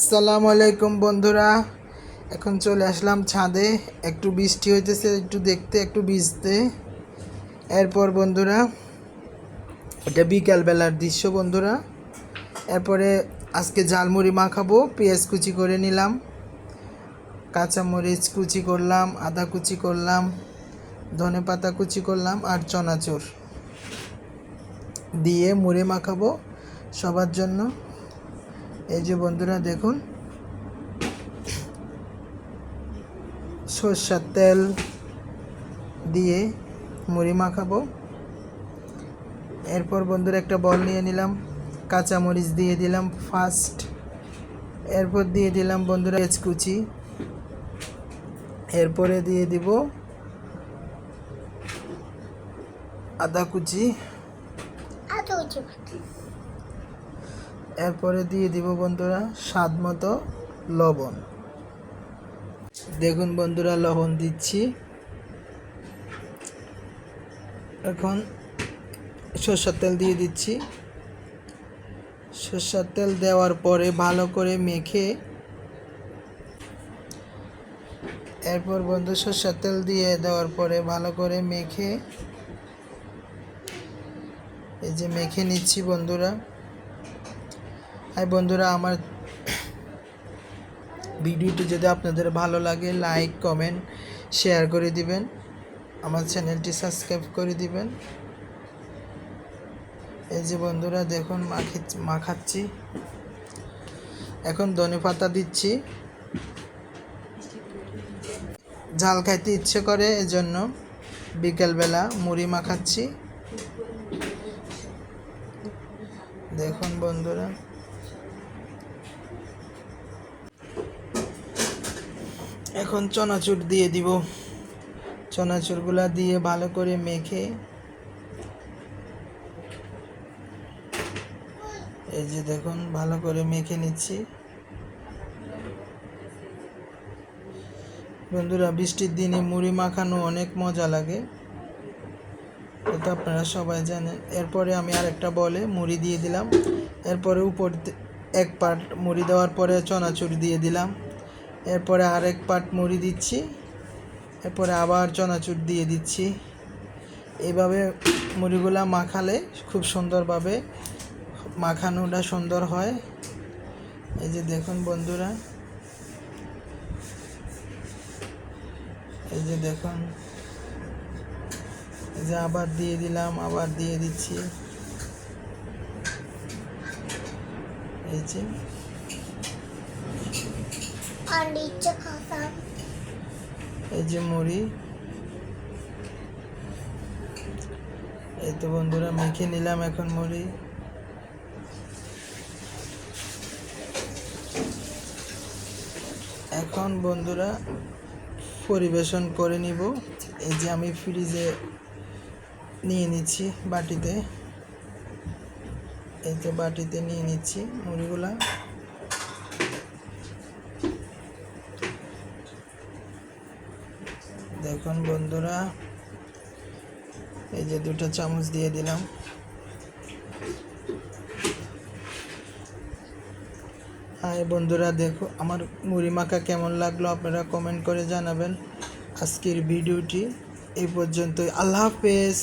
আসসালামু আলাইকুম বন্ধুরা। এখন চলে আসলাম ছাদে। একটু বৃষ্টি হইতেছে, একটু দেখতে, একটু ভিজতে। এরপর বন্ধুরা, এটা বিকালবেলার দৃশ্য বন্ধুরা। এরপরে আজকে ঝালমুড়ি মাখাবো, পেঁয়াজ কুচি করে নিলাম, কাঁচামরিচ কুচি করলাম, আদা কুচি করলাম, ধনে পাতা কুচি করলাম আর চনাচুর। দিয়ে মুড়ি মাখাবো সবার জন্য। এই যে বন্ধুরা দেখুন। সর্ষার তেল দিয়ে মুড়ি মাখাবো। এরপর বন্ধুরা একটা বল নিয়ে নিলাম। কাঁচামরিচ দিয়ে দিলাম ফার্স্ট এরপর দিয়ে দিলাম বন্ধুরা কুচি এরপরে দিয়ে দিব আদা কুচি। এরপরে দিয়ে দিব বন্ধুরা স্বাদ মতো লবণ। দেখুন বন্ধুরা লবণ দিচ্ছি। এখন সর্ষের তেল দিয়ে দিচ্ছি। সর্ষের তেল দেওয়ার পরে ভালো করে মেখে এরপর বন্ধু সর্ষের তেল দিয়ে দেওয়ার পরে ভালো করে মেখে এই যে মেখে নিচ্ছি বন্ধুরা। আর বন্ধুরা, আমার ভিডিওটি যদি আপনাদের ভালো লাগে লাইক কমেন্ট শেয়ার করে দিবেন। আমার চ্যানেলটি সাবস্ক্রাইব করে দিবেন। এই যে বন্ধুরা, দেখুন, মাখি, মাখাচ্ছি। এখন ধনে পাতা দিচ্ছি। ঝাল খাইতে ইচ্ছে করে, এজন্য বিকেলবেলা মুড়ি মাখাচ্ছি। দেখুন বন্ধুরা। এখন চনাচুর দিয়ে দিব। চনাচুরগুলা দিয়ে ভালো করে মেখে। এই যে দেখুন, ভালো করে মেখে নিচ্ছি। বন্ধুরা, বৃষ্টির দিনে মুড়ি মাখানো অনেক মজা লাগে। এটা আপনারা সবাই জানেন। এরপরে আমি আরেকটা বলে মুড়ি দিয়ে দিলাম। এরপরে উপর এক পাট মুড়ি দেওয়ার পরে চনাচুর দিয়ে দিলাম। এরপরে আরেক পাট মুড়ি দিচ্ছি। এরপরে আবার চনাচুর দিয়ে দিচ্ছি। এভাবে মুড়িগুলা মাখালে খুব সুন্দরভাবে মাখানোটা সুন্দর হয়। এই যে দেখুন বন্ধুরা। এই যে দেখুন। এই যে আবার দিয়ে দিলাম, আবার দিয়ে দিচ্ছি। এই যে এই যে মুড়ি। এই তো বন্ধুরা, মেখে নিলাম এখন মুড়ি। এখন বন্ধুরা পরিবেশন করে নিব। এই যে আমি ফ্রিজে নিয়ে নিচ্ছি বাটিতে। এই তো বাটিতে নিয়ে নিচ্ছি মুড়িগুলা। দেখুন বন্ধুরা, এই যে দুটো চামচ দিয়ে দিলাম। হাই বন্ধুরা, দেখো আমার মুড়ি মাখা কেমন লাগল আপনারা কমেন্ট করে জানাবেন। আজকের ভিডিওটি এই পর্যন্তই। আল্লাহ হাফেজ।